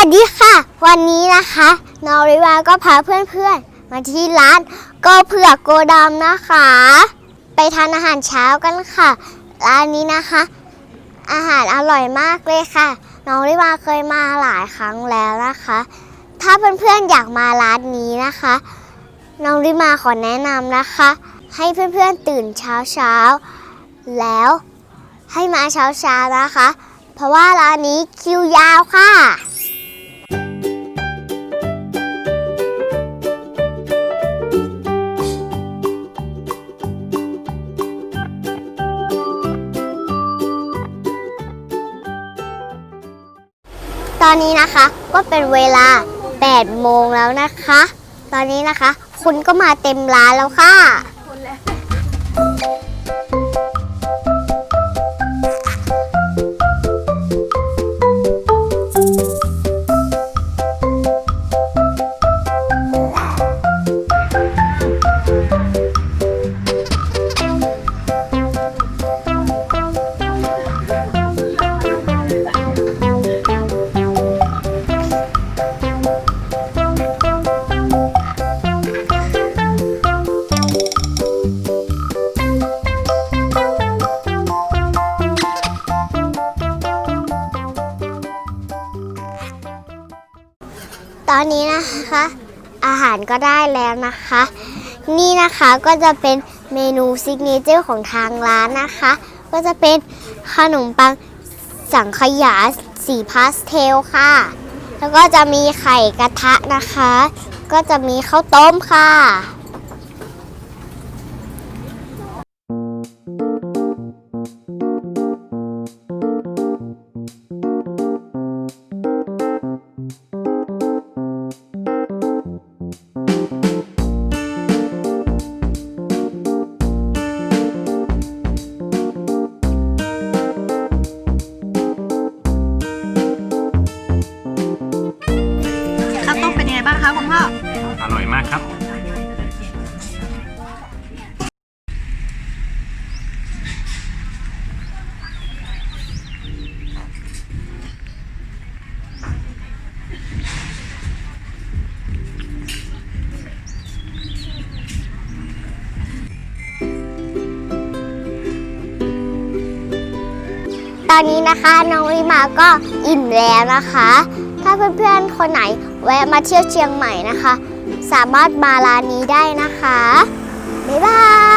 สวัสดีค่ะ วันนี้นะคะนอริวาก็พาเพื่อนๆ มาที่ร้านก็เผือกโกดำนะคะ ไปทานอาหารเช้ากันค่ะ ร้านนี้นะคะ อาหารอร่อยมากเลยค่ะน้องริวาเคยมาหลายครั้งแล้วนะคะ ถ้าเพื่อนๆอยากมาร้านนี้นะคะน้องริมาขอแนะนำนะคะ ให้เพื่อนๆตื่นเช้าๆ แล้วให้มาเช้าๆนะคะ เพราะว่าร้านนี้คิวยาวค่ะ ตอนนี้นะคะก็เป็นเวลา 8 โมงแล้วนะคะ ตอนนี้นะคะ คุณก็มาเต็มร้านแล้วค่ะ ตอนนี้นะคะ อาหารก็ได้แล้วนะคะ นี่นะคะก็จะเป็นเมนูซิกเนเจอร์ของทางร้านนะคะ ก็จะเป็นขนมปังสังขยาสีพาสเทลค่ะ แล้วก็จะมีไข่กระทะนะคะ ก็จะมีข้าวต้มค่ะ คะคุณพ่อ อร่อยมากครับ ตอนนี้นะคะน้องริมาก็อิ่มแล้วนะคะ ถ้าเพื่อนๆคนไหน แวะมาเที่ยวเชียงใหม่นะคะ สามารถมาร้านนี้ได้นะคะ บ๊ายบาย